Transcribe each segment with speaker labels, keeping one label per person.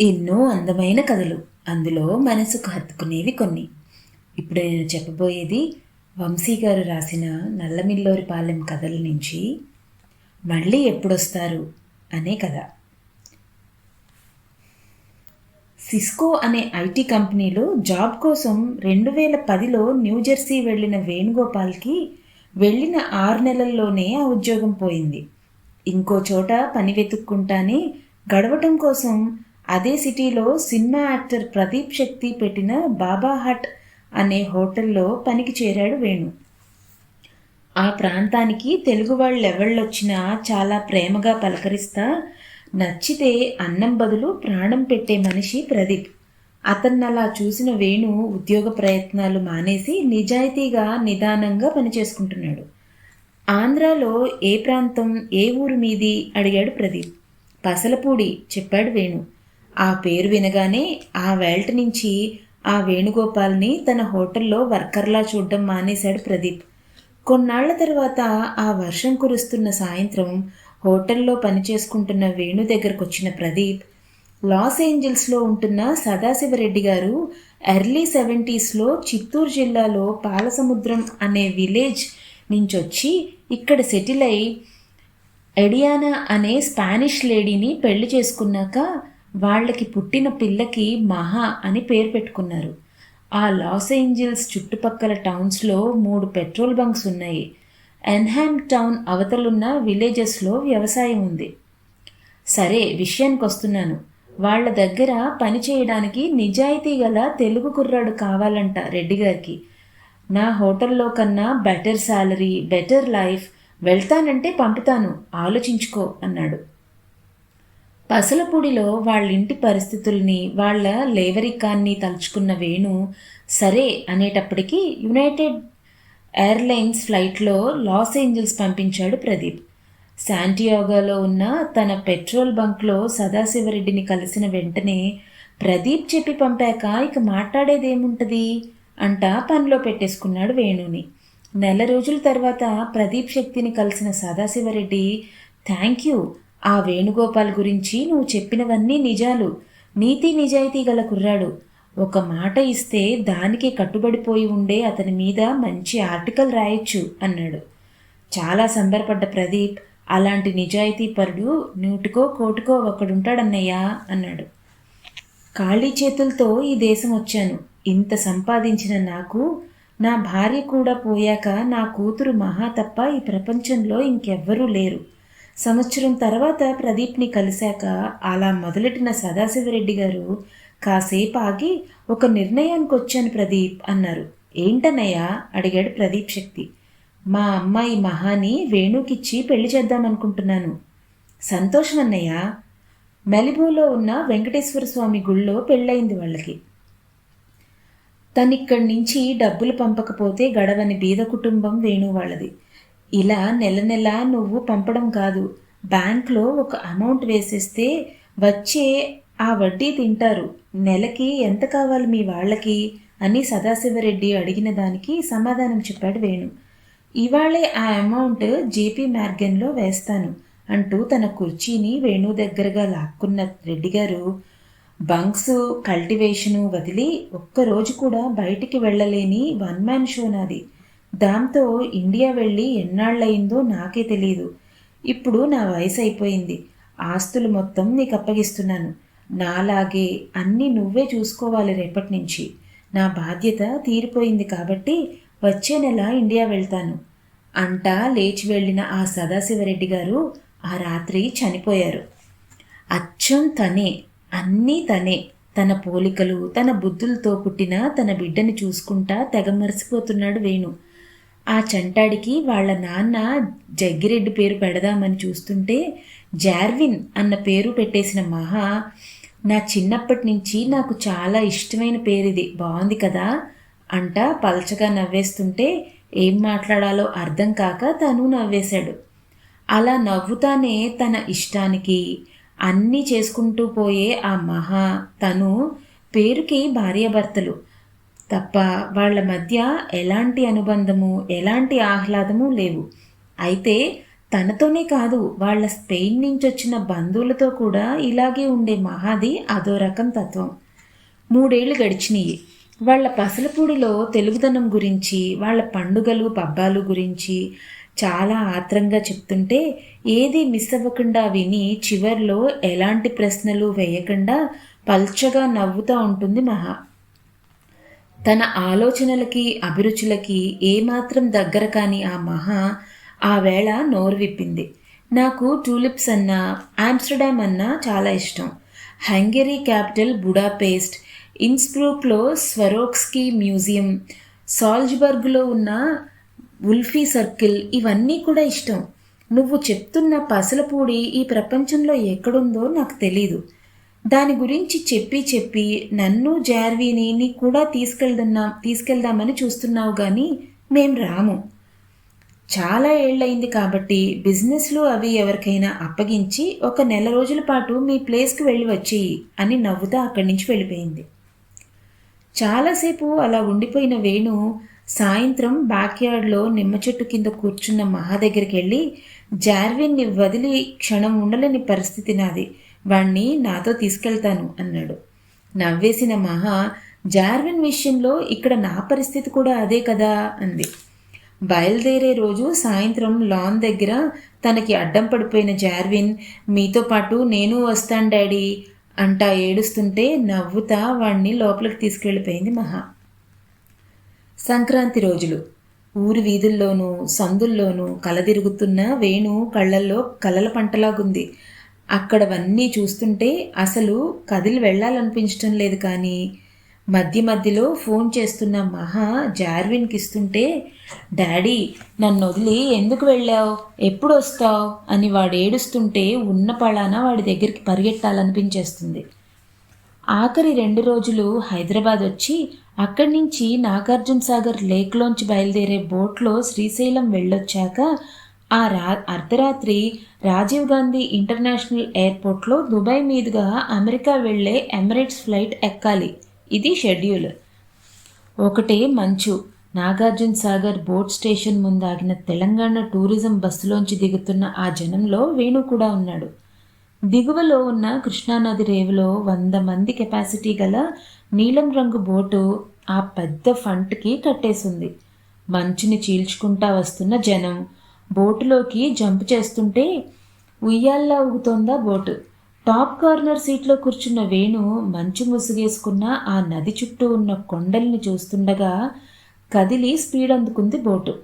Speaker 1: ఎన్నో అందమైన కథలు. అందులో మనసుకు హత్తుకునేవి కొన్ని. ఇప్పుడు నేను చెప్పబోయేది వంశీ గారు రాసిన నల్లమిల్లోరి పాలెం కథల నుంచి మళ్ళీ ఎప్పుడొస్తారు అనే కథ. సిస్కో అనే ఐటీ కంపెనీలో జాబ్ కోసం రెండు వేల పదిలో న్యూజెర్సీ వెళ్ళిన వేణుగోపాల్కి వెళ్ళిన ఆరు నెలల్లోనే ఆ ఉద్యోగం పోయింది. ఇంకో చోట పని వెతుక్కుంటానే గడవటం కోసం అదే సిటీలో సినిమా యాక్టర్ ప్రదీప్ శక్తి పెట్టిన బాబా హట్ అనే హోటల్లో పనికి చేరాడు వేణు. ఆ ప్రాంతానికి తెలుగు వాళ్ళు ఎవళ్ళొచ్చినా చాలా ప్రేమగా పలకరిస్తా నచ్చితే అన్నం బదులు ప్రాణం పెట్టే మనిషి ప్రదీప్. అతన్నలా చూసిన వేణు ఉద్యోగ ప్రయత్నాలు మానేసి నిజాయితీగా నిదానంగా పనిచేసుకుంటున్నాడు. ఆంధ్రాలో ఏ ప్రాంతం ఏ ఊరు మీది? అడిగాడు ప్రదీప్. పసలపూడి చెప్పాడు వేణు. ఆ పేరు వినగానే ఆ వేల్ట నుంచి ఆ వేణుగోపాల్ని తన హోటల్లో వర్కర్లా చూడడం మానేశాడు ప్రదీప్. కొన్నాళ్ళ తర్వాత ఆ వర్షం కురుస్తున్న సాయంత్రం హోటల్లో పనిచేసుకుంటున్న వేణు దగ్గరకు వచ్చిన ప్రదీప్ లాస్ ఏంజల్స్లో ఉంటున్న సదాశివరెడ్డి గారు ఎర్లీ సెవెంటీస్లో చిత్తూరు జిల్లాలో పాలసముద్రం అనే విలేజ్ నుంచి వచ్చి ఇక్కడ సెటిల్ అయి ఎడియానా అనే స్పానిష్ లేడీని పెళ్ళి చేసుకున్నాక వాళ్ళకి పుట్టిన పిల్లకి మహా అని పేరు పెట్టుకున్నారు. ఆ లాస్ ఏంజల్స్ చుట్టుపక్కల టౌన్స్లో మూడు పెట్రోల్ బంక్స్ ఉన్నాయి. ఎన్హామ్ టౌన్ అవతలున్న విలేజెస్లో వ్యవసాయం ఉంది. సరే విషయానికి వస్తున్నాను వాళ్ళ దగ్గర పని చేయడానికి నిజాయితీ గల తెలుగు కుర్రాడు కావాలంట రెడ్డి గారికి. నా హోటల్లో కన్నా బెటర్ శాలరీ బెటర్ లైఫ్ వెళ్తానంటే పంపుతాను ఆలోచించుకో అన్నాడు. పసలపూడిలో వాళ్ళింటి పరిస్థితుల్ని వాళ్ళ లేవరికాన్ని తలుచుకున్న వేణు సరే అనేటప్పటికీ యునైటెడ్ ఎయిర్లైన్స్ ఫ్లైట్లో లాస్ ఏంజల్స్ పంపించాడు ప్రదీప్. శాంటియోగాలో ఉన్న తన పెట్రోల్ బంక్లో సదాశివరెడ్డిని కలిసిన వెంటనే ప్రదీప్ చెప్పి పంపాక ఇక మాట్లాడేదేముంటుంది? అంట పనిలో పెట్టేసుకున్నాడు వేణుని. నెల రోజుల తర్వాత ప్రదీప్ శక్తిని కలిసిన సదాశివరెడ్డి థ్యాంక్ యూ ఆ వేణుగోపాల్ గురించి నువ్వు చెప్పినవన్నీ నిజాలు. నీతి నిజాయితీ గల కుర్రాడు. ఒక మాట ఇస్తే దానికి కట్టుబడిపోయి ఉండే అతని మీద మంచి ఆర్టికల్ రాయొచ్చు అన్నాడు. చాలా సంబరపడ్డ ప్రదీప్ అలాంటి నిజాయితీ పరుడు నూటికో కోటికో ఒకడుంటాడన్నయ్యా అన్నాడు. ఖాళీ చేతులతో ఈ దేశం వచ్చాను. ఇంత సంపాదించిన నాకు నా భార్య కూడా పోయాక నా కూతురు మహా తప్ప ఈ ప్రపంచంలో ఇంకెవ్వరూ లేరు. సంవత్సరం తర్వాత ప్రదీప్ని కలిశాక అలా మొదలెట్టిన సదాశివరెడ్డి గారు కాసేపు ఆగి ఒక నిర్ణయానికి వచ్చాను ప్రదీప్ అన్నారు. ఏంటన్నయ్యా? అడిగాడు ప్రదీప్ శక్తి. మా అమ్మాయి మహాని వేణుకిచ్చి పెళ్ళి చేద్దామనుకుంటున్నాను. సంతోషం అన్నయ్య మెలిబోలో ఉన్న వెంకటేశ్వర స్వామి గుళ్ళో పెళ్ళయింది వాళ్ళకి. తనిక్కడి నుంచి డబ్బులు పంపకపోతే గడవని బీద కుటుంబం వేణు వాళ్ళది ఇలా నెల నెల నువ్వు పంపడం కాదు. బ్యాంక్లో ఒక అమౌంట్ వేసేస్తే వచ్చే ఆ వడ్డీ తింటారు. నెలకి ఎంత కావాలి మీ వాళ్ళకి? అని సదాశివరెడ్డి అడిగిన దానికి సమాధానం చెప్పాడు వేణు. ఇవాళే ఆ అమౌంట్ జేపీ మార్గన్లో వేస్తాను అంటూ తన కుర్చీని వేణు దగ్గరగా లాక్కున్న రెడ్డి గారు బంక్స్ కల్టివేషను వదిలి ఒక్కరోజు కూడా బయటికి వెళ్ళలేని వన్ మ్యాన్ షో నాది. దాంతో ఇండియా వెళ్ళి ఎన్నాళ్ళయిందో నాకే తెలియదు ఇప్పుడు నా వయసు అయిపోయింది ఆస్తులు మొత్తం నీకు అప్పగిస్తున్నాను నాలాగే అన్నీ నువ్వే చూసుకోవాలి రేపటి నుంచి నా బాధ్యత తీరిపోయింది కాబట్టి వచ్చే నెల ఇండియా వెళ్తాను. అంటా లేచి వెళ్ళిన ఆ సదాశివరెడ్డి గారు ఆ రాత్రి చనిపోయారు. అచ్చం తనే అన్నీ తనే. తన పోలికలు తన బుద్ధులతో పుట్టిన తన బిడ్డని చూసుకుంటా తెగ మరిసిపోతున్నాడు వేణు. ఆ చంటాడికి వాళ్ళ నాన్న జగ్గిరెడ్డి పేరు పెడదామని చూస్తుంటే జార్విన్ అన్న పేరు పెట్టేసిన మహా నా చిన్నప్పటి నుంచి నాకు చాలా ఇష్టమైన పేరు ఇది బాగుంది కదా? అంట పలచగా నవ్వేస్తుంటే ఏం మాట్లాడాలో అర్థం కాక తను నవ్వేశాడు. అలా నవ్వుతానే తన ఇష్టానికి అన్నీ చేసుకుంటూ పోయే ఆ మహా తను పేరుకి భార్యాభర్తలు. తప్ప వాళ్ళ మధ్య ఎలాంటి అనుబంధము ఎలాంటి ఆహ్లాదము లేవు. అయితే తనతోనే కాదు వాళ్ళ స్పెయిన్ నుంచి వచ్చిన బంధువులతో కూడా ఇలాగే ఉండే మహాది అదో రకం తత్వం. మూడేళ్ళు గడిచినాయి. వాళ్ళ పసలపూడిలో తెలుగుదనం గురించి వాళ్ళ పండుగలు పబ్బాలు గురించి చాలా ఆత్రంగా చెప్తుంటే ఏది మిస్ అవ్వకుండా విని చివర్లో ఎలాంటి ప్రశ్నలు వేయకుండా పల్చగా నవ్వుతూ ఉంటుంది మహా. తన ఆలోచనలకి అభిరుచులకి ఏమాత్రం దగ్గర కాని ఆ మహా ఆ వేళ నోరు విప్పింది. నాకు టూలిప్స్ అన్నా ఆమ్స్టర్డామ్ అన్నా చాలా ఇష్టం. హంగరీ క్యాపిటల్ బుడాపేస్ట్ ఇన్స్బ్రూక్లో స్వరోక్స్కీ మ్యూజియం సాల్జ్బర్గ్లో ఉన్న ఉల్ఫీ సర్కిల్ ఇవన్నీ కూడా ఇష్టం. నువ్వు చెప్తున్న పసలపూడి ఈ ప్రపంచంలో ఎక్కడుందో నాకు తెలీదు. దాని గురించి చెప్పి చెప్పి నన్ను జార్వీని కూడా తీసుకెళ్తున్నాం తీసుకెళ్దామని చూస్తున్నావు కానీ మేం రాము. చాలా ఏళ్ళయింది కాబట్టి బిజినెస్లు అవి ఎవరికైనా అప్పగించి ఒక నెల రోజుల పాటు మీ ప్లేస్కి వెళ్ళి వచ్చేయి అని నవ్వుతా అక్కడి నుంచి వెళ్ళిపోయింది. చాలాసేపు అలా ఉండిపోయిన వేణు సాయంత్రం బ్యాక్యార్డ్లో నిమ్మ చెట్టు కింద కూర్చున్న మహా దగ్గరికి వెళ్ళి జార్విన్ని వదిలి క్షణం ఉండలేని పరిస్థితి నాది. వాణ్ణి నాతో తీసుకెళ్తాను అన్నాడు. నవ్వేసిన మహా జార్విన్ విషయంలో ఇక్కడ నా పరిస్థితి కూడా అదే కదా అంది. బయలుదేరే రోజు సాయంత్రం లాన్ దగ్గర తనకి అడ్డం పడిపోయిన జార్విన్ మీతో పాటు నేను వస్తాను డాడీ అంటా ఏడుస్తుంటే నవ్వుతా వాణ్ణి లోపలికి తీసుకెళ్ళిపోయింది మహా. సంక్రాంతి రోజులు. ఊరి వీధుల్లోనూ సందుల్లోనూ కలదిరుగుతున్న వేణు కళ్ళల్లో కలల పంటలాగుంది. అక్కడవన్నీ చూస్తుంటే అసలు కదిలి వెళ్ళాలనిపించటం లేదు కానీ మధ్య మధ్యలో ఫోన్ చేస్తున్న మహా జార్విన్కి ఇస్తుంటే డాడీ నన్ను వదిలి ఎందుకు వెళ్ళావు? ఎప్పుడు వస్తావు అని వాడు ఏడుస్తుంటే ఉన్న పళాన వాడి దగ్గరికి పరిగెట్టాలనిపించేస్తుంది. ఆఖరి రెండు రోజులు హైదరాబాద్ వచ్చి అక్కడి నుంచి నాగార్జున సాగర్ లేక్లోంచి బయలుదేరే బోట్లో శ్రీశైలం వెళ్ళొచ్చాక ఆ రా అర్ధరాత్రి రాజీవ్ గాంధీ ఇంటర్నేషనల్ ఎయిర్పోర్ట్లో దుబాయ్ మీదుగా అమెరికా వెళ్ళే ఎమిరేట్స్ ఫ్లైట్ ఎక్కాలి. ఇది షెడ్యూల్. ఒకటే మంచు. నాగార్జున సాగర్ బోట్ స్టేషన్ ముందాగిన తెలంగాణ టూరిజం బస్సులోంచి దిగుతున్న ఆ జనంలో వేణు కూడా ఉన్నాడు. దిగువలో ఉన్న కృష్ణానది రేవులో వంద మంది కెపాసిటీ గల నీలం రంగు బోటు ఆ పెద్ద ఫంట్కి కట్టేసింది. మంచుని చీల్చుకుంటా వస్తున్న జనం. బోటులోకి జంప్ చేస్తుంటే ఉయ్యాల్లా ఊగుతోందా బోటు. టాప్ కార్నర్ సీట్లో కూర్చున్న వేణు మంచు ముసుగేసుకున్న ఆ నది చుట్టూ ఉన్న కొండల్ని చూస్తుండగా కదిలి స్పీడ్ అందుకుంది బోటు.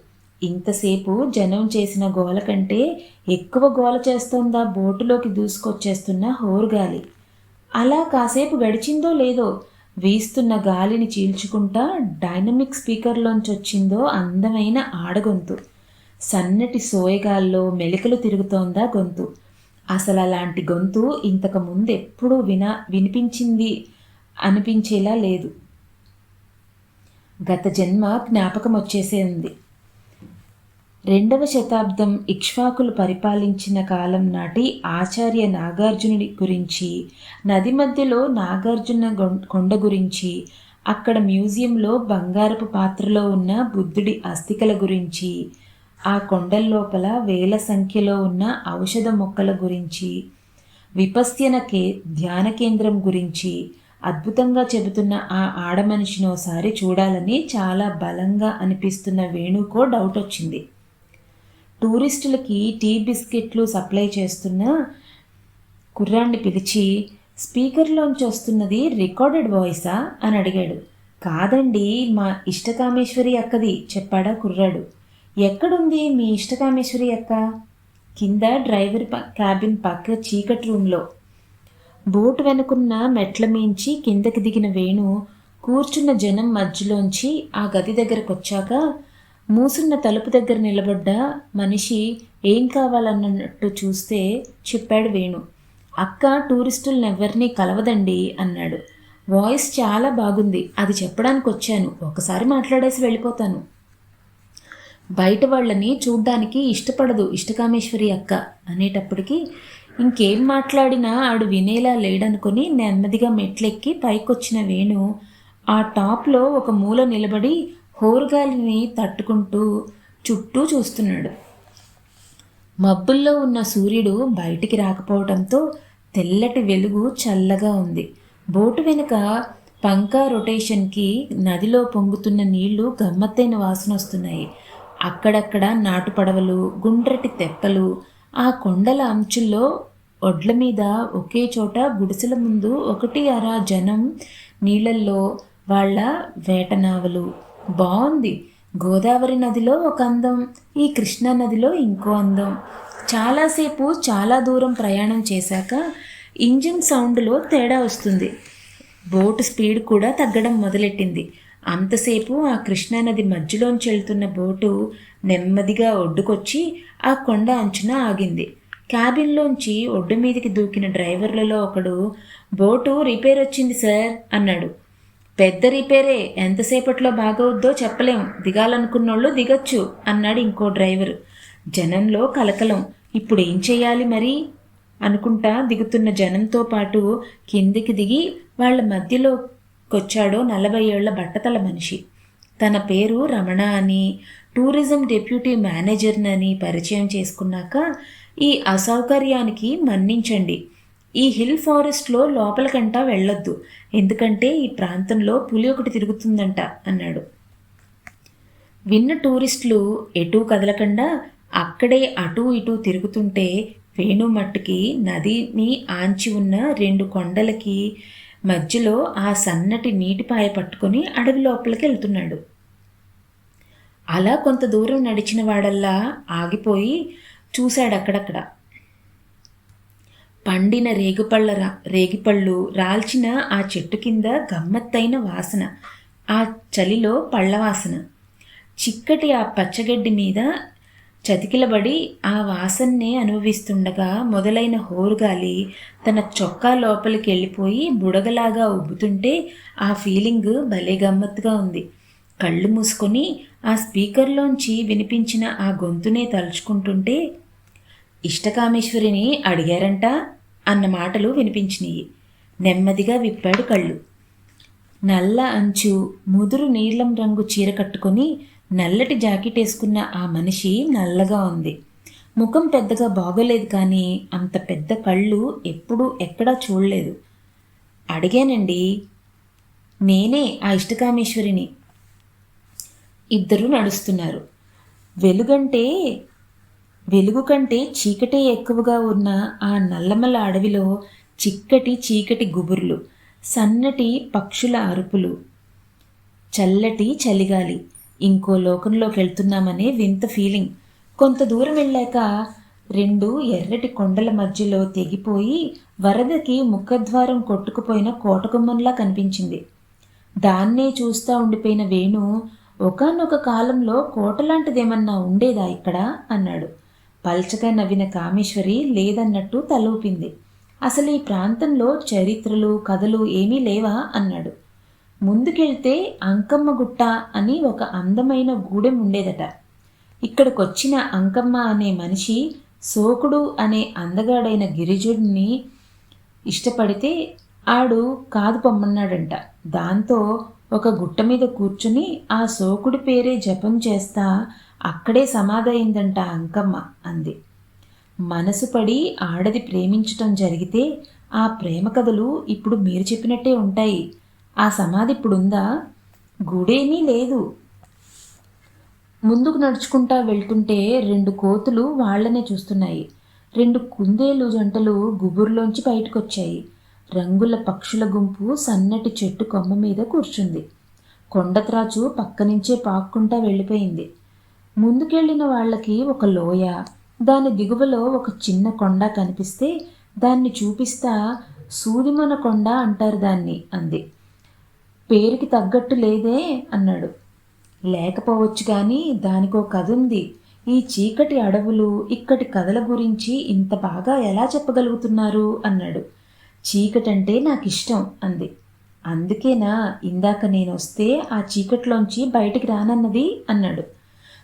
Speaker 1: ఇంతసేపు జనం చేసిన గోల కంటే ఎక్కువ గోల చేస్తోందా బోటులోకి దూసుకొచ్చేస్తున్న హోరుగాలి. అలా కాసేపు గడిచిందో లేదో వీస్తున్న గాలిని చీల్చుకుంటా డైనమిక్ స్పీకర్లోంచి వచ్చిందో అందమైన ఆడగొంతు. సన్నటి సోయగాల్లో మెలికలు తిరుగుతోందా గొంతు. అసలు అలాంటి గొంతు ఇంతకు ముందు ఎప్పుడూ విన వినిపించింది అనిపించేలా లేదు. గత జన్మ జ్ఞాపకం వచ్చేసే ఉంది రెండవ శతాబ్దం ఇక్ష్వాకులు పరిపాలించిన కాలం నాటి ఆచార్య నాగార్జునుడి గురించి నది మధ్యలో నాగార్జున కొండ గురించి అక్కడ మ్యూజియంలో బంగారపు పాత్రలో ఉన్న బుద్ధుడి అస్థికల గురించి ఆ కొండల లోపల వేల సంఖ్యలో ఉన్న ఔషధ మొక్కల గురించి విపస్యన కే ధ్యాన కేంద్రం గురించి అద్భుతంగా చెబుతున్న ఆ ఆడమనిషిని ఒకసారి చూడాలని చాలా బలంగా అనిపిస్తున్న వేణుకో డౌట్ వచ్చింది. టూరిస్టులకి టీ బిస్కెట్లు సప్లై చేస్తున్న కుర్రాన్ని పిలిచి స్పీకర్లోంచి వస్తున్నది రికార్డెడ్ వాయిసా అని అడిగాడు. కాదండి మా ఇష్టకామేశ్వరి అక్కది చెప్పాడా కుర్రాడు. ఎక్కడుంది మీ ఇష్టకామేశ్వరి అక్క? కింద డ్రైవర్ క్యాబిన్ పక్క చీకటి రూమ్లో. బోట్ వెనుకున్న మెట్ల మించి కిందకి దిగిన వేణు కూర్చున్న జనం మధ్యలోంచి ఆ గది దగ్గరకు వచ్చాక మూసున్న తలుపు దగ్గర నిలబడ్డ మనిషి ఏం కావాలన్నట్టు చూస్తే చెప్పాడు వేణు. అక్క టూరిస్టులను ఎవరిని కలవదండి అన్నాడు. వాయిస్ చాలా బాగుంది. అది చెప్పడానికి వచ్చాను ఒకసారి మాట్లాడేసి వెళ్ళిపోతాను. బయట వాళ్ళని చూడ్డానికి ఇష్టపడదు ఇష్టకామేశ్వరి అక్క అనేటప్పటికీ ఇంకేం మాట్లాడినా ఆడు వినేలా లేడనుకుని నెమ్మదిగా మెట్లెక్కి పైకొచ్చిన వేణు ఆ టాప్లో ఒక మూల నిలబడి హోరుగాలిని తట్టుకుంటూ చుట్టూ చూస్తున్నాడు. మబ్బుల్లో ఉన్న సూర్యుడు బయటికి రాకపోవడంతో తెల్లటి వెలుగు చల్లగా ఉంది. బోటు వెనుక పంకా రొటేషన్కి నదిలో పొంగుతున్న నీళ్ళు గమ్మత్తైన వాసన వస్తున్నాయి అక్కడక్కడ నాటు పడవలు గుండ్రటి తెప్పలు ఆ కొండల అంచుల్లో ఒడ్ల మీద ఒకే చోట గుడిసెల ముందు ఒకటి అర జనం నీళ్ళల్లో వాళ్ళ వేటనావలు. బాగుంది గోదావరి నదిలో ఒక అందం ఈ కృష్ణా నదిలో ఇంకో అందం. చాలాసేపు చాలా దూరం ప్రయాణం చేశాక ఇంజిన్ సౌండ్లో తేడా వస్తుంది. బోటు స్పీడ్ కూడా తగ్గడం మొదలెట్టింది. అంతసేపు ఆ కృష్ణానది మధ్యలోంచి వెళ్తున్న బోటు నెమ్మదిగా ఒడ్డుకొచ్చి ఆ కొండ అంచున ఆగింది. క్యాబిన్లోంచి ఒడ్డు మీదకి దూకిన డ్రైవర్లలో ఒకడు బోటు రిపేర్ వచ్చింది సార్ అన్నాడు. పెద్ద రిపేరే ఎంతసేపట్లో బాగవుద్దో చెప్పలేం. దిగాలనుకున్నోళ్ళు దిగొచ్చు అన్నాడు ఇంకో డ్రైవర్. జనంలో కలకలం. ఇప్పుడు ఏం చేయాలి మరి? అనుకుంటా దిగుతున్న జనంతో పాటు కిందికి దిగి వాళ్ళ మధ్యలో కొచ్చాడో నలభై ఏళ్ళ బట్టతల మనిషి. తన పేరు రమణ అని టూరిజం డెప్యూటీ మేనేజర్నని పరిచయం చేసుకున్నాక ఈ అసౌకర్యానికి మన్నించండి. ఈ హిల్ ఫారెస్ట్లో లోపలికంటా వెళ్ళొద్దు. ఎందుకంటే ఈ ప్రాంతంలో పులి ఒకటి తిరుగుతుందంట అన్నాడు. విన్న టూరిస్టులు ఎటూ కదలకుండా అక్కడే అటూ ఇటూ తిరుగుతుంటే వేణుమట్టుకి నదిని ఆంచి ఉన్న రెండు కొండలకి మధ్యలో ఆ సన్నటి నీటిపాయ పట్టుకొని అడవి లోపలికి వెళ్తున్నాడు. అలా కొంత దూరం నడిచిన వాడల్లా ఆగిపోయి చూశాడు అక్కడక్కడ. పండిన రేగుపళ్ళ రా రేగిపళ్ళు రాల్చిన ఆ చెట్టు కింద గమ్మత్తైన వాసన ఆ చలిలో పళ్ళ వాసన. చిక్కటి ఆ పచ్చగడ్డి మీద చతికిలబడి ఆ వాసన్నే అనుభవిస్తుండగా మొదలైన హోరుగాలి తన చొక్కా లోపలికి వెళ్ళిపోయి బుడగలాగా ఉబ్బుతుంటే ఆ ఫీలింగ్ భలే గమ్మత్తుగా ఉంది. కళ్ళు మూసుకొని ఆ స్పీకర్లోంచి వినిపించిన ఆ గొంతునే తలుచుకుంటుంటే ఇష్టకామేశ్వరిని అడిగారంట అన్న మాటలు వినిపించినాయి నెమ్మదిగా విప్పాడు కళ్ళు. నల్ల అంచు ముదురు నీలం రంగు చీర కట్టుకొని నల్లటి జాకెట్ వేసుకున్న ఆ మనిషి నల్లగా ఉంది. ముఖం పెద్దగా బాగోలేదు కానీ అంత పెద్ద కళ్ళు ఎప్పుడూ ఎక్కడా చూడలేదు. అడిగానండి నేనే ఆ ఇష్టకామేశ్వరిని. ఇద్దరు నడుస్తున్నారు. వెలుగంటే వెలుగు కంటే చీకటే ఎక్కువగా ఉన్న ఆ నల్లమల అడవిలో చిక్కటి చీకటి గుబుర్లు. సన్నటి పక్షుల అరుపులు. చల్లటి చలిగాలి. ఇంకో లోకంలోకి వెళ్తున్నామనే వింత ఫీలింగ్. కొంత దూరం వెళ్ళాక రెండు ఎర్రటి కొండల మధ్యలో తెగిపోయి వరదకి ముఖద్వారం కొట్టుకుపోయిన కోటకుమ్మంలా కనిపించింది. దాన్నే చూస్తూ ఉండిపోయిన వేణు ఒకనొక కాలంలో కోటలాంటిదేమన్నా ఉండేదా ఇక్కడ? అన్నాడు. పల్చగా నవ్విన కామేశ్వరి లేదన్నట్టు తలూపింది అసలు ఈ ప్రాంతంలో చరిత్రలు కథలు ఏమీ లేవా? అన్నాడు. ముందుకెళ్తే అంకమ్మ గుట్ట అని ఒక అందమైన గూడెం ఉండేదట. ఇక్కడికొచ్చిన అంకమ్మ అనే మనిషి సోకుడు అనే అందగాడైన గిరిజుడిని ఇష్టపడితే ఆడు కాదు పొమ్మన్నాడంట. దాంతో ఒక గుట్ట మీద కూర్చుని ఆ సోకుడి పేరే జపం చేస్తా అక్కడే సమాధయిందంట అంకమ్మ అంది. మనసు పడి ఆడది ప్రేమించటం జరిగితే ఆ ప్రేమ కథలు ఇప్పుడు మీరు చెప్పినట్టే ఉంటాయి. ఆ సమాధి ఇప్పుడుందా? గుడేమీ లేదు. ముందుకు నడుచుకుంటా వెళ్తుంటే రెండు కోతులు వాళ్ళనే చూస్తున్నాయి. రెండు కుందేలు జంటలు గుబురులోంచి బయటకొచ్చాయి. రంగుల పక్షుల గుంపు సన్నటి చెట్టు కొమ్మ మీద కూర్చుంది. కొండత్రాచు పక్క నుంచే పాక్కుంటా వెళ్ళిపోయింది. ముందుకెళ్ళిన వాళ్ళకి ఒక లోయ దాని దిగువలో ఒక చిన్న కొండ కనిపిస్తే దాన్ని చూపిస్తా సూదిమన కొండ అంటారు దాన్ని అంది. పేరుకి తగ్గట్టు లేదే అన్నాడు. లేకపోవచ్చు కానీ దానికో కథ ఉంది. ఈ చీకటి అడవులు ఇక్కడి కథల గురించి ఇంత బాగా ఎలా చెప్పగలుగుతున్నారు అన్నాడు. చీకటంటే నాకు ఇష్టం అంది. అందుకేనా ఇందాక నేను వస్తే ఆ చీకట్లోంచి బయటికి రానన్నది అన్నాడు.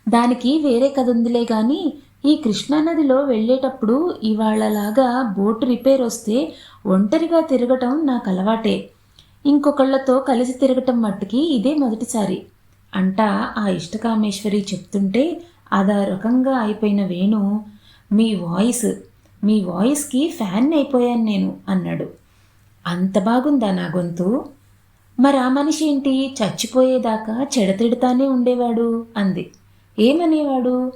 Speaker 1: దానికి వేరే కథ ఉందిలే కానీ ఈ కృష్ణానదిలో వెళ్ళేటప్పుడు ఇవాళలాగా బోటు రిపేర్ వస్తే ఒంటరిగా తిరగటం నాకు అలవాటే. ఇంకొకళ్ళతో కలిసి తిరగటం మట్టుకి ఇదే మొదటిసారి. అంటా ఆ ఇష్టకామేశ్వరి చెప్తుంటే అదా రకంగా అయిపోయిన వేణు మీ వాయిస్ మీ వాయిస్కి ఫ్యాన్ అయిపోయాను నేను అన్నాడు. అంత బాగుందా నా గొంతు? మరి ఆ మనిషి ఏంటి? చచ్చిపోయేదాకా చెడతిడతానే ఉండేవాడు అంది. ఏమనేవాడు?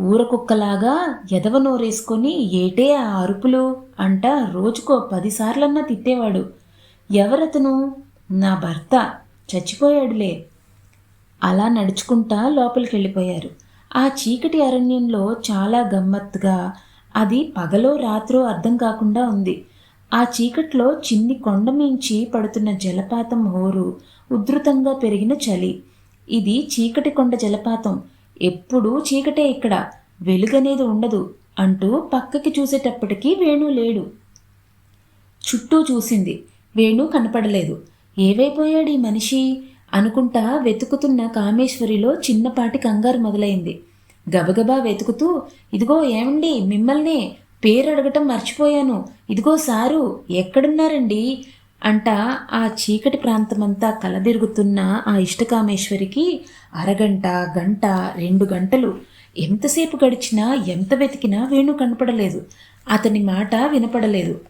Speaker 1: ఊరకుక్కలాగా ఎదవ నోరేసుకొని ఏటే ఆ అరుపులు అంట రోజుకో పదిసార్లన్నా తిట్టేవాడు. ఎవరతను? నా భర్త. చచ్చిపోయాడులే. అలా నడుచుకుంటా లోపలికి వెళ్ళిపోయారు ఆ చీకటి అరణ్యంలో చాలా గమ్మత్తుగా అది పగలో రాత్రో అర్థం కాకుండా ఉంది. ఆ చీకట్లో చిన్ని కొండ మించి పడుతున్న జలపాతం హోరు ఉధృతంగా పెరిగిన చలి. ఇది చీకటి కొండ జలపాతం. ఎప్పుడూ చీకటే ఇక్కడ. వెలుగనేది ఉండదు అంటూ పక్కకి చూసేటప్పటికీ వేణు లేడు. చుట్టూ చూసింది. వేణు కనపడలేదు. ఏవైపోయాడు ఈ మనిషి? అనుకుంటా వెతుకుతున్న కామేశ్వరిలో చిన్నపాటి కంగారు మొదలైంది. గబగబా వెతుకుతూ ఇదిగో ఏమండి మిమ్మల్నే పేరు అడగటం మర్చిపోయాను. ఇదిగో సారు ఎక్కడున్నారండి? అంట ఆ చీకటి ప్రాంతమంతా కలదిరుగుతున్న ఆ ఇష్టకామేశ్వరికి అరగంట గంట రెండు గంటలు. ఎంతసేపు గడిచినా ఎంత వెతికినా వేణు కనపడలేదు. అతని మాట వినపడలేదు.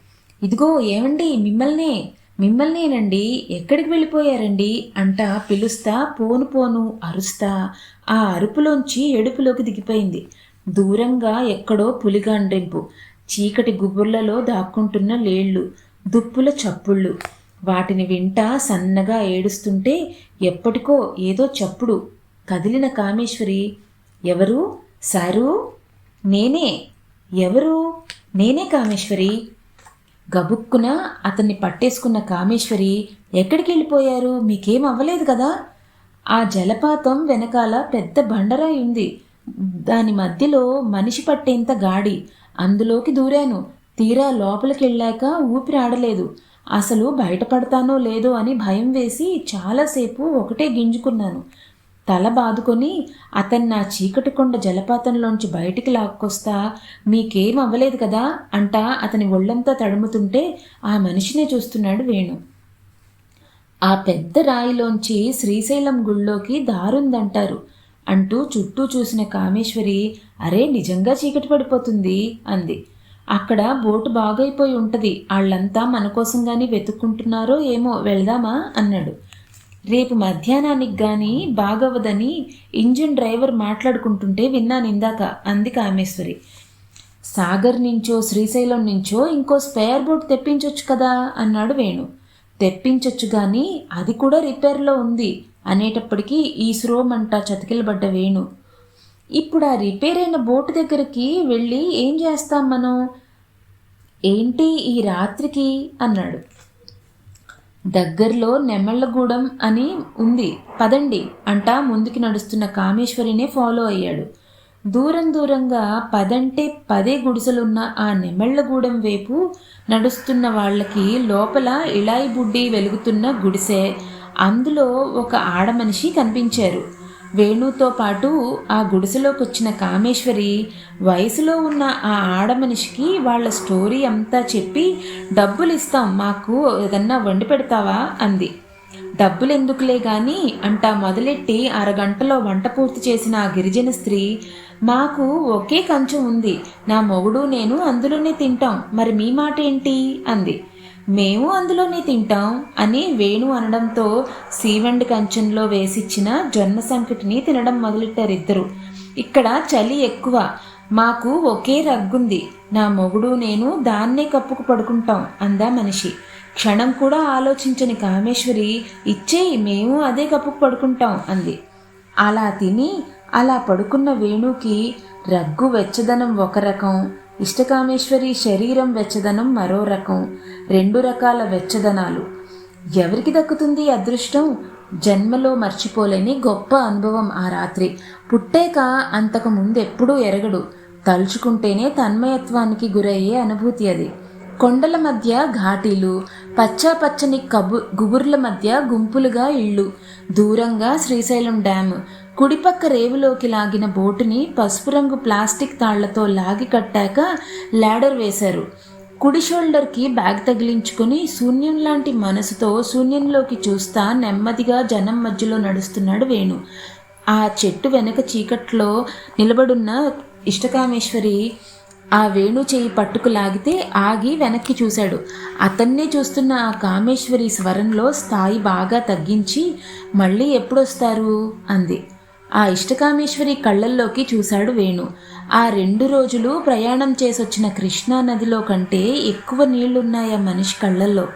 Speaker 1: ఇదిగో ఏమండి మిమ్మల్నే? మిమ్మల్నేనండి. ఎక్కడికి వెళ్ళిపోయారండి? అంట పిలుస్తా పోను పోను అరుస్తా ఆ అరుపులోంచి ఎడుపులోకి దిగిపోయింది. దూరంగా ఎక్కడో పులిగాండ్రింపు. చీకటి గుబుర్లలో దాక్కుంటున్న లేళ్ళు. దుప్పుల చప్పుళ్ళు. వాటిని వింటా సన్నగా ఏడుస్తుంటే ఎప్పటికో ఏదో చప్పుడు. కదిలిన కామేశ్వరి ఎవరు? సారు? నేనే. ఎవరు? నేనే కామేశ్వరి. గబుక్కున అతన్ని పట్టేసుకున్న కామేశ్వరి ఎక్కడికి వెళ్ళిపోయారు? మీకేం అవ్వలేదు కదా? ఆ జలపాతం వెనకాల పెద్ద బండరాయి ఉంది. దాని మధ్యలో మనిషి పట్టేంత గాడి. అందులోకి దూరాను. తీరా లోపలికి వెళ్ళాక ఊపిరి ఆడలేదు. అసలు బయటపడతానో లేదో అని భయం వేసి చాలాసేపు ఒకటే గింజుకున్నాను. తల బాదుకొని అతన్ని నా చీకటి కొండ జలపాతంలోంచి బయటికి లాక్కొస్తా మీకేం అవ్వలేదు కదా? అంట అతని ఒళ్ళంతా తడుముతుంటే ఆ మనిషినే చూస్తున్నాడు వేణు. ఆ పెద్ద రాయిలోంచి శ్రీశైలం గుళ్ళోకి దారుందంటారు అంటూ చుట్టూ చూసిన కామేశ్వరి అరే నిజంగా చీకటి పడిపోతుంది అంది. అక్కడ బోటు బాగైపోయి ఉంటుంది. వాళ్ళంతా మన కానీ వెతుక్కుంటున్నారో ఏమో వెళ్దామా అన్నాడు. రేపు మధ్యాహ్నానికి కానీ బాగవదని ఇంజిన్ డ్రైవర్ మాట్లాడుకుంటుంటే విన్నాను ఇందాక. అంది కామేశ్వరి సాగర్ నుంచో శ్రీశైలం నుంచో ఇంకో స్పేర్ బోట్ తెప్పించొచ్చు కదా అన్నాడు వేణు. తెప్పించొచ్చు కానీ అది కూడా రిపేర్లో ఉంది అనేటప్పటికీ ఈ శ్రోమంట చతికిలబడ్డ వేణు. ఇప్పుడు ఆ రిపేర్ అయిన బోటు దగ్గరికి వెళ్ళి ఏం చేస్తాం మనం? ఏంటి ఈ రాత్రికి? అన్నాడు. దగ్గరలో నెమళ్ళగూడెం అని ఉంది. పదండి అంటా ముందుకి నడుస్తున్న కామేశ్వరినే ఫాలో అయ్యాడు. దూరం దూరంగా పదంటే పదే గుడిసెలున్న ఆ నెమళ్ళగూడెం వైపు నడుస్తున్న వాళ్ళకి లోపల ఇళాయి బుడ్డి వెలుగుతున్న గుడిసె. అందులో ఒక ఆడమనిషి కనిపించారు. వేణుతో పాటు ఆ గుడిసెలోకి వచ్చిన కామేశ్వరి వయసులో ఉన్న ఆ ఆడమనిషికి వాళ్ళ స్టోరీ అంతా చెప్పి డబ్బులు ఇస్తాం మాకు ఏదన్నా వండి పెడతావా? అంది. డబ్బులు ఎందుకులే గాని అంటా మొదలెట్టి అరగంటలో వంట పూర్తి చేసిన ఆ గిరిజన స్త్రీ మాకు ఒకే కంచం ఉంది నా మొగుడు నేను అందులోనే తింటాం మరి మీ మాట ఏంటి అంది. మేము అందులోనే తింటాం అని వేణు అనడంతో సీవెండ్ కంచంలో వేసిచ్చిన జొన్న సంకటిని తినడం మొదలెట్టారు ఇద్దరు ఇక్కడ చలి ఎక్కువ. మాకు ఒకే రగ్గుంది. నా మొగుడు నేను దాన్నే కప్పుకు పడుకుంటాం అందా మనిషి. క్షణం కూడా ఆలోచించని కామేశ్వరి ఇచ్చేయి మేము అదే కప్పుకు పడుకుంటాం అంది. అలా తిని అలా పడుకున్న వేణుకి రగ్గు వెచ్చదనం ఒక రకం. ఇష్టకామేశ్వరి శరీరం వెచ్చదనం మరో రకం. రెండు రకాల వెచ్చదనాలు. ఎవరికి దక్కుతుంది అదృష్టం? జన్మలో మర్చిపోలేని గొప్ప అనుభవం ఆ రాత్రి. పుట్టాక అంతకు ముందు ఎప్పుడూ ఎరగడు. తలుచుకుంటేనే తన్మయత్వానికి గురయ్యే అనుభూతి అది. కొండల మధ్య ఘాటీలు పచ్చని కబు గుబుర్ల మధ్య గుంపులుగా ఇళ్ళు. దూరంగా శ్రీశైలం డ్యామ్. కుడిపక్క రేవులోకి లాగిన బోటుని పసుపు రంగు ప్లాస్టిక్ తాళ్ళతో లాగి కట్టాక లాడర్ వేశారు. కుడి షోల్డర్కి బ్యాగ్ తగిలించుకుని శూన్యం లాంటి మనసుతో శూన్యంలోకి చూస్తా నెమ్మదిగా జనం మధ్యలో నడుస్తున్నాడు వేణు. ఆ చెట్టు వెనక చీకట్లో నిలబడున్న ఇష్టకామేశ్వరి ఆ వేణు చేయి పట్టుకు లాగితే ఆగి వెనక్కి చూశాడు. అతన్నే చూస్తున్న ఆ కామేశ్వరి స్వరంలో స్థాయి బాగా తగ్గించి మళ్ళీ ఎప్పుడొస్తారు? అంది. ఆ ఇష్టకామేశ్వరి కళ్ళల్లోకి చూశాడు వేణు. ఆ రెండు రోజులు ప్రయాణం చేసొచ్చిన కృష్ణా నదిలో కంటే ఎక్కువ నీళ్ళున్నాయి ఆ మనిషి కళ్ళల్లో?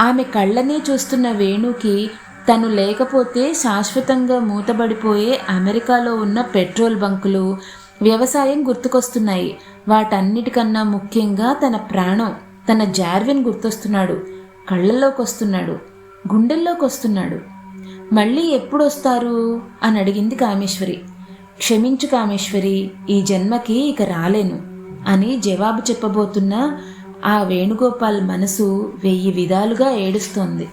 Speaker 1: ఆమె కళ్ళనే చూస్తున్న వేణుకి తను లేకపోతే శాశ్వతంగా మూతబడిపోయే అమెరికాలో ఉన్న పెట్రోల్ బంకులు వ్యవసాయం గుర్తుకొస్తున్నాయి. వాటన్నిటికన్నా ముఖ్యంగా తన ప్రాణం. తన జార్విన్ గుర్తొస్తున్నాడు. కళ్ళల్లోకి వస్తున్నాడు గుండెల్లోకి వస్తున్నాడు మళ్ళీ ఎప్పుడొస్తారు? అని అడిగింది కామేశ్వరి. క్షమించు కామేశ్వరి ఈ జన్మకి ఇక రాలేను అని జవాబు చెప్పబోతున్న ఆ వేణుగోపాల్ మనసు వెయ్యి విధాలుగా ఏడుస్తోంది.